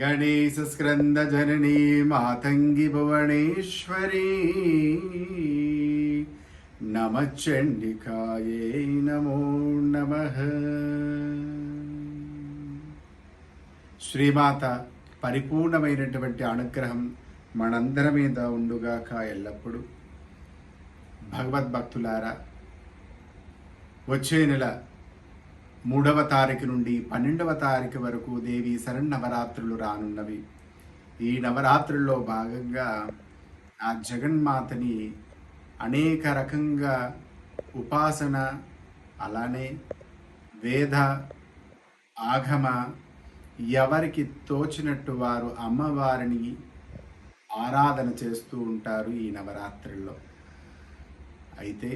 गणेशस्क्रन्दजननी मातङ्गि भुवनेश्वरी नमः चण्डिकायै नमो नमः శ్రీమాత పరిపూర్ణమైనటువంటి అనుగ్రహం మనందరి మీద ఉండుగాక ఎల్లప్పుడూ భగవద్భక్తులారా వచ్చే నెల మూడవ తారీఖు నుండి పన్నెండవ తారీఖు వరకు దేవి శరణవరాత్రులు రానున్నవి. ఈ నవరాత్రుల్లో భాగంగా ఆ జగన్మాతని అనేక రకంగా ఉపాసన అలానే వేద ఆగమ ఎవరికి తోచినట్టు వారు అమ్మవారిని ఆరాధన చేస్తూ ఉంటారు ఈ నవరాత్రుల్లో. అయితే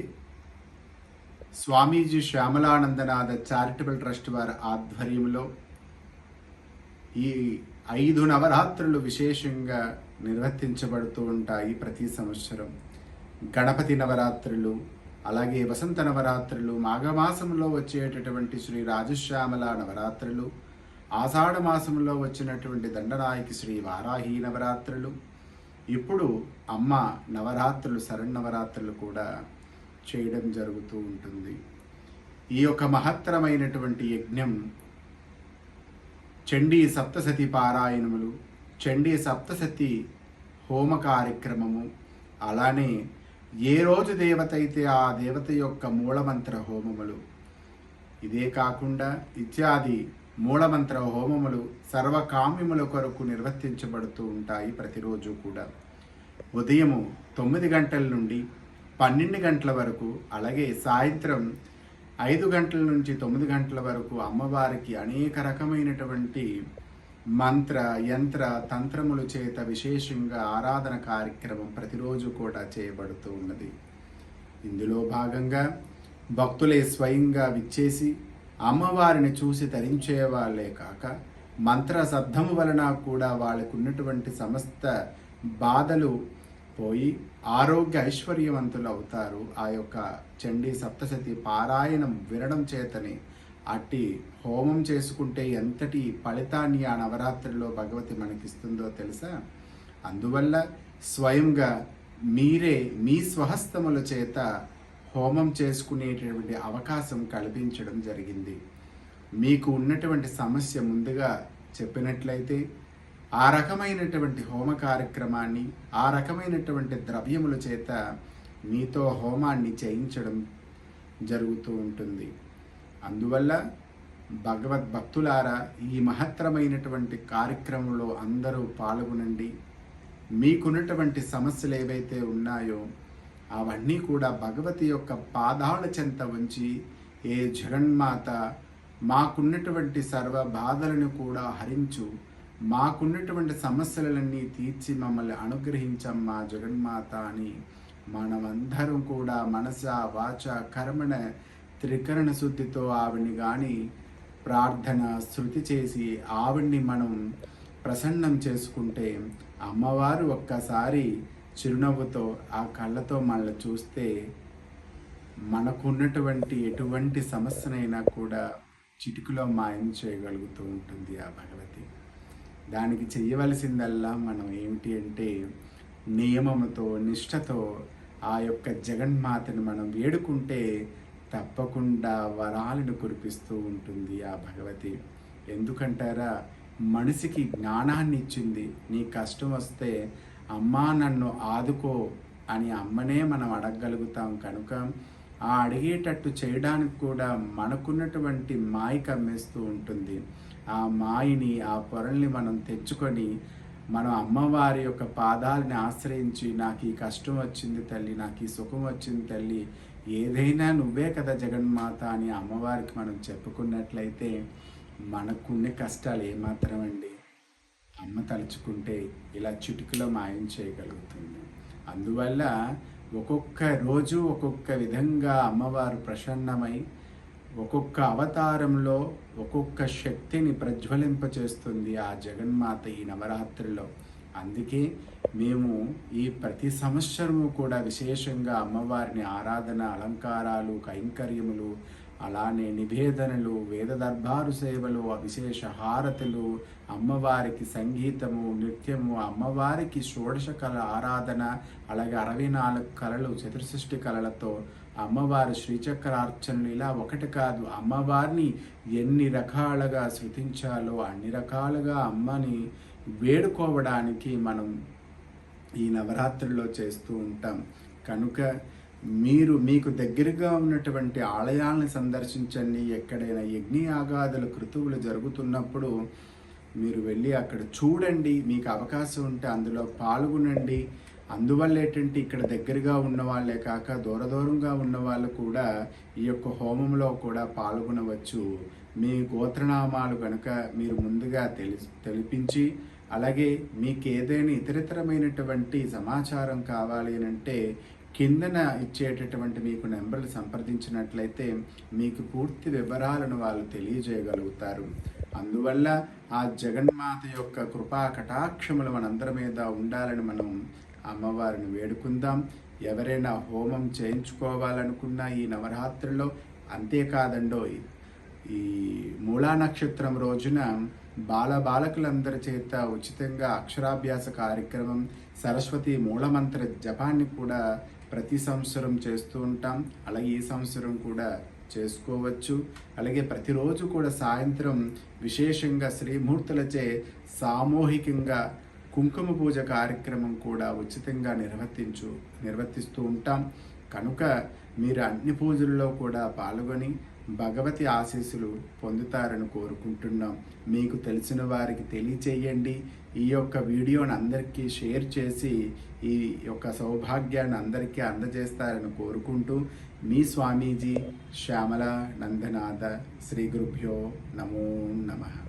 స్వామీజీ శ్యామలానందనాథ చారిటబుల్ ట్రస్ట్ వారి ఆధ్వర్యంలో ఈ ఐదు నవరాత్రులు విశేషంగా నిర్వర్తించబడుతూ ఉంటాయి ప్రతి సంవత్సరం. గణపతి నవరాత్రులు అలాగే వసంత నవరాత్రులు మాఘమాసంలో వచ్చేటటువంటి శ్రీ రాజశ్యామల నవరాత్రులు ఆషాఢ మాసంలో వచ్చినటువంటి దండనాయకి శ్రీ వారాహి నవరాత్రులు. ఇప్పుడు అమ్మ నవరాత్రులు శరణ్ నవరాత్రులు కూడా చేయడం జరుగుతూ ఉంటుంది. ఈ యొక్క మహత్తరమైనటువంటి యజ్ఞం చండీ సప్తసతి పారాయణములు చండీ సప్తసతి హోమ కార్యక్రమము అలానే ఏ రోజు దేవత అయితే ఆ దేవత యొక్క మూలమంత్ర హోమములు ఇదే కాకుండా ఇత్యాది మూలమంత్ర హోమములు సర్వకామ్యముల కొరకు నిర్వర్తించబడుతూ ఉంటాయి ప్రతిరోజు కూడా. ఉదయము తొమ్మిది గంటల నుండి పన్నెండు గంటల వరకు అలాగే సాయంత్రం ఐదు గంటల నుంచి తొమ్మిది గంటల వరకు అమ్మవారికి అనేక రకమైనటువంటి మంత్ర యంత్ర తంత్రముల చేత విశేషంగా ఆరాధన కార్యక్రమం ప్రతిరోజు కూడా చేయబడుతూ ఉన్నది. ఇందులో భాగంగా భక్తులే స్వయంగా విచ్చేసి అమ్మవారిని చూసి తరించే వాళ్ళే కాక మంత్ర శబ్దము వలన కూడా వాళ్ళకు ఉన్నటువంటి సమస్త బాధలు పోయి ఆరోగ్య ఐశ్వర్యవంతులు అవుతారు ఆ యొక్క చండీ సప్తశతి పారాయణం వినడం చేతని అట్టి హోమం చేసుకుంటే ఎంతటి ఫలితాన్ని ఆ నవరాత్రిలో భగవతి మనకిస్తుందో తెలుసా? అందువల్ల స్వయంగా మీరే మీ స్వహస్తముల చేత హోమం చేసుకునేటటువంటి అవకాశం కల్పించడం జరిగింది. మీకు ఉన్నటువంటి సమస్య ముందుగా చెప్పినట్లయితే ఆ రకమైనటువంటి హోమ కార్యక్రమాన్ని ఆ రకమైనటువంటి ద్రవ్యముల చేత మీతో హోమాన్ని చేయించడం జరుగుతూ ఉంటుంది. అందువల్ల భగవద్భక్తులారా ఈ మహత్తరమైనటువంటి కార్యక్రమంలో అందరూ పాల్గొనండి. మీకున్నటువంటి సమస్యలు ఏవైతే ఉన్నాయో అవన్నీ కూడా భగవతి యొక్క పాదాల చెంత ఉంచి ఏ జగన్మాత మాకున్నటువంటి సర్వ బాధలను కూడా హరించు. మాకున్నటువంటి సమస్యలన్నీ తీర్చి మమ్మల్ని అనుగ్రహించమ్మా జగన్మాత అని మనమందరం కూడా మనస వాచ కర్మణ త్రికరణ శుద్ధితో ఆవిడ్ని కానీ ప్రార్థన శృతి చేసి ఆవిడ్ని మనం ప్రసన్నం చేసుకుంటే అమ్మవారు ఒక్కసారి చిరునవ్వుతో ఆ కళ్ళతో మనల్ని చూస్తే మనకున్నటువంటి ఎటువంటి సమస్యనైనా కూడా చిటికలో మాయం చేయగలుగుతూ ఉంటుంది ఆ భగవతి. దానికి చేయవలసిందల్లా మనం ఏమిటి అంటే నియమముతో నిష్ఠతో ఆ యొక్క జగన్మాతను మనం వేడుకుంటే తప్పకుండా వరాలను కురిపిస్తూ ఉంటుంది ఆ భగవతి. ఎందుకంటారా? మనిషికి జ్ఞానాన్ని ఇచ్చింది. నీ కష్టం వస్తే అమ్మా నన్ను ఆదుకో అని అమ్మనే మనం అడగగలుగుతాం కనుక ఆ అడిగేటట్టు చేయడానికి కూడా మనకున్నటువంటి మాయ కమ్మేస్తూ ఉంటుంది. ఆ మాయని ఆ పొరల్ని మనం తెచ్చుకొని మనం అమ్మవారి యొక్క పాదాలని ఆశ్రయించి నాకు ఈ కష్టం వచ్చింది తల్లి నాకు ఈ సుఖం వచ్చింది తల్లి ఏదైనా నువ్వే కదా జగన్మాత అని అమ్మవారికి మనం చెప్పుకున్నట్లయితే మనకున్న కష్టాలు ఏమాత్రం అండి అమ్మ తలుచుకుంటే ఇలా చిటికలో మాయం చేయగలుగుతుంది. అందువల్ల ఒక్కొక్క రోజు ఒక్కొక్క విధంగా అమ్మవారు ప్రసన్నమై ఒక్కొక్క అవతారంలో ఒక్కొక్క శక్తిని ప్రజ్వలింపచేస్తుంది ఆ జగన్మాత ఈ నవరాత్రిలో. అందుకే మేము ఈ ప్రతి సంవత్సరము కూడా విశేషంగా అమ్మవారిని ఆరాధన అలంకారాలు కైంకర్యములు అలానే నివేదనలు వేద దర్బారు సేవలు విశేష హారతులు అమ్మవారికి సంగీతము నృత్యము అమ్మవారికి షోడశ కళ ఆరాధన అలాగే అరవై నాలుగు కళలు చతుర్సృష్టి కళలతో అమ్మవారి శ్రీచక్రార్చనలు ఇలా ఒకటి కాదు. అమ్మవారిని ఎన్ని రకాలుగా శృతించాలో అన్ని రకాలుగా అమ్మని వేడుకోవడానికి మనం ఈ నవరాత్రుల్లో చేస్తూ ఉంటాం. కనుక మీరు మీకు దగ్గరగా ఉన్నటువంటి ఆలయాలను సందర్శించండి. ఎక్కడైనా యజ్ఞయాగాదుల కృతువులు జరుగుతున్నప్పుడు మీరు వెళ్ళి అక్కడ చూడండి. మీకు అవకాశం ఉంటే అందులో పాల్గొనండి. అందువల్ల ఏంటంటే ఇక్కడ దగ్గరగా ఉన్న వాళ్ళే కాక దూర దూరంగా ఉన్న వాళ్ళు కూడా ఈ యొక్క హోమంలో కూడా పాల్గొనవచ్చు. మీ గోత్రనామాలు కనుక మీరు ముందుగా తెలి తెలిపించి అలాగే మీకు ఏదైనా ఇతరితరమైనటువంటి సమాచారం కావాలి అని అంటే కిందన ఇచ్చేటటువంటి మీకు నెంబర్లు సంప్రదించినట్లయితే మీకు పూర్తి వివరాలను వాళ్ళు తెలియజేయగలుగుతారు. అందువల్ల ఆ జగన్మాత యొక్క కృపా కటాక్షములు మనందరి మీద ఉండాలని మనం అమ్మవారిని వేడుకుందాం. ఎవరైనా హోమం చేయించుకోవాలనుకున్న ఈ నవరాత్రుల్లో అంతేకాదండో ఈ మూలా నక్షత్రం రోజున బాల బాలకులందరి చేత ఉచితంగా అక్షరాభ్యాస కార్యక్రమం సరస్వతి మూలమంత్ర జపాన్ని కూడా ప్రతి సంవత్సరం చేస్తూ ఉంటాం. అలాగే ఈ సంవత్సరం కూడా చేసుకోవచ్చు. అలాగే ప్రతిరోజు కూడా సాయంత్రం విశేషంగా శ్రీమూర్తులచే సామూహికంగా కుంకుమ పూజ కార్యక్రమం కూడా ఉచితంగా నిర్వర్తించు నిర్వర్తిస్తూ ఉంటాం. కనుక మీరు అన్ని పూజల్లో కూడా పాల్గొని భగవతి ఆశీస్సులు పొందుతారని కోరుకుంటున్నాం. మీకు తెలిసిన వారికి తెలియచేయండి. ఈ యొక్క వీడియోని అందరికీ షేర్ చేసి ఈ యొక్క సౌభాగ్యాన్ని అందరికీ అందజేస్తారని కోరుకుంటూ మీ స్వామీజీ శ్యామల నందనాథ శ్రీ గురుభ్యో నమో నమః.